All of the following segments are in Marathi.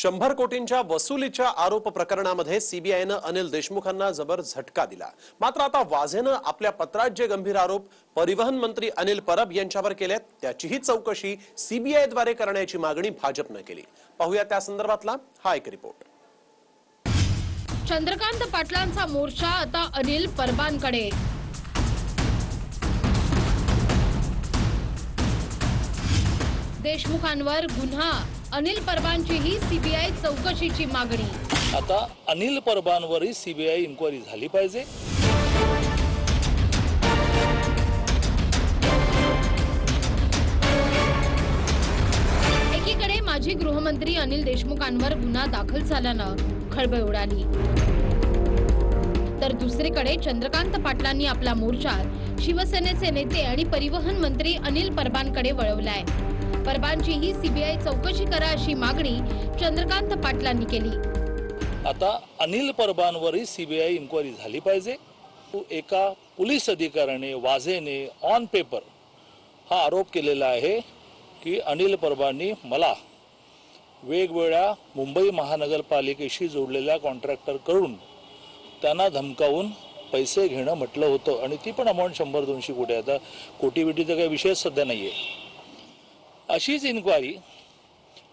शंभर कोटींच्या वसुलीच्या आरोप प्रकरणामध्ये सीबीआयनं अनिल देशमुखांना जबर झटका दिला. मात्र आता वाझेनं आपल्या पत्रात जे गंभीर आरोप परिवहन मंत्री अनिल परब यांच्यावर केलेत. त्याचीही चौकशी सीबीआयद्वारे करण्याची मागणी भाजपनं केली. पाहूया त्या संदर्भातला हा एक रिपोर्ट. चंद्रकांत पाटलांचा मोर्चा आता अनिल परबांकडे. देशमुखांवर गुन्हा अनिल परबांचीही सीबीआय चौकशीची मागणी. आता अनिल परबांवरही सीबीआय इन्क्वायरी झाली पाहिजे. एकीकडे माजी गृहमंत्री अनिल देशमुखांवर गुन्हा दाखल झाल्यानं खळबळ उडाली. तर दुसरीकडे चंद्रकांत पाटलांनी आपला मोर्चा शिवसेनेचे नेते आणि परिवहन मंत्री अनिल परबांकडे वळवलाय. परबांचीही सीबीआय चौकशी करा अशी मागणी चंद्रकांत पाटलांनी केली. आता अनिल परबांवरही सीबीआय इन्क्वायरी झाली पाहिजे. एका पोलीस अधिकाऱ्याने वाझेने ऑन पेपर हा आरोप केलेला आहे की अनिल परबांनी मला वेगवेगळ्या मुंबई महानगरपालिकेशी जोडलेल्या कॉन्ट्रॅक्टरकडून त्यांना धमकावून पैसे घेणं म्हटलं होतं. आणि ती पण अमाऊंट शंभर दोनशे कोटी आता कोटी बिटीचा काही विषयच सध्या नाही आहे अशीच इन्क्वायरी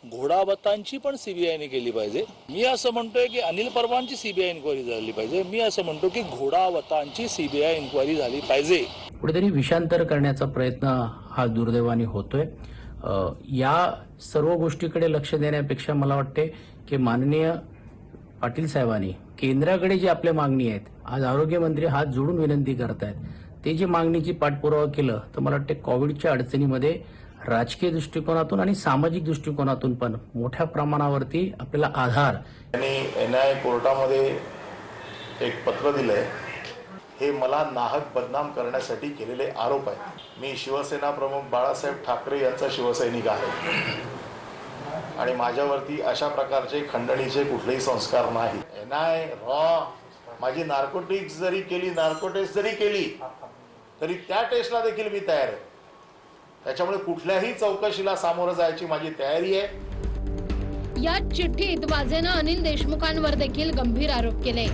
घोडावतांची पण सीबीआयने केली पाहिजे. मी असं म्हणतोय की अनिल परवांची सीबीआय इन्क्वायरी झाली पाहिजे. मी असं म्हणतो की घोडावतांची सीबीआय इन्क्वायरी झाली पाहिजे. कुठेतरी विषांतर करण्याचा प्रयत्न हा दुर्दैवाने होतोय. या सर्व गोष्टीकडे लक्ष देण्यापेक्षा मला वाटते की माननीय पाटील साहेबांनी केंद्राकडे जी आपल्या मागणी आहेत आज आरोग्यमंत्री हात जोडून विनंती करतायत ते जी मागणीची पाठपुरावा केलं तर मला वाटते कोविडच्या अडचणीमध्ये राजकीय दृष्टिकोनातून आणि सामाजिक दृष्टिकोनातून पण मोठ्या प्रमाणावरती आपल्याला आधार त्यांनी एन आय कोर्टामध्ये एक पत्र दिलंय. हे मला नाहक बदनाम करण्यासाठी केलेले आरोप आहेत. मी शिवसेना प्रमुख बाळासाहेब ठाकरे यांचा शिवसैनिक आहे. आणि माझ्यावरती अशा प्रकारचे खंडणीचे कुठलेही संस्कार नाही. एन आय रॉ माझी नार्कोटिक्स जरी केली नार्कोटेस्ट जरी केली तरी त्या टेस्टला देखील मी तयार आहे. त्याच्यामुळे कुठल्याही चौकशीला सामोरं जायची माझी तयारी आहे. या चिठ्ठीत वाझेनं अनिल देशमुखांवर देखील गंभीर आरोप केले.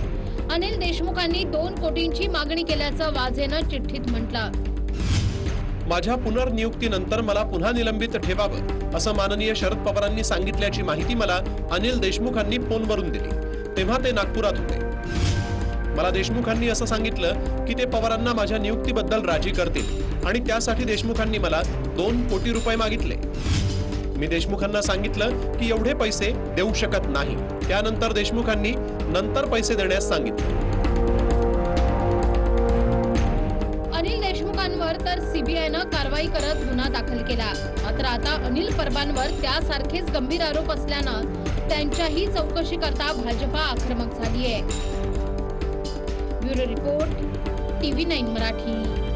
अनिल देशमुखांनी दोन कोटींची मागणी केल्याचं वाझेनं चिठ्ठीत म्हटलं. माझ्या पुनर्नियुक्तीनंतर मला पुन्हा निलंबित ठेवावं असं माननीय शरद पवारांनी सांगितल्याची माहिती मला अनिल देशमुखांनी फोनवरून दिली. तेव्हा ते नागपुरात होते. मला देशमुखांनी असं सांगितलं की ते पवारांना माझ्या नियुक्तीबद्दल राजी करतील. आणि त्यासाठी देशमुखांनी मला दोन कोटी रुपये मागितले. मी देशमुखांना सांगितलं की एवढे पैसे देऊ शकत नाही. त्यानंतर देशमुखांनी नंतर पैसे देण्यास सांगितले. अनिल देशमुखांवर तर सीबीआयनं कारवाई करत गुन्हा दाखल केला. मात्र आता अनिल परबांवर त्यासारखेच गंभीर आरोप असल्यानं त्यांच्याही चौकशी करता भाजपा आक्रमक झालीय. Bureau report TV nine Marathi.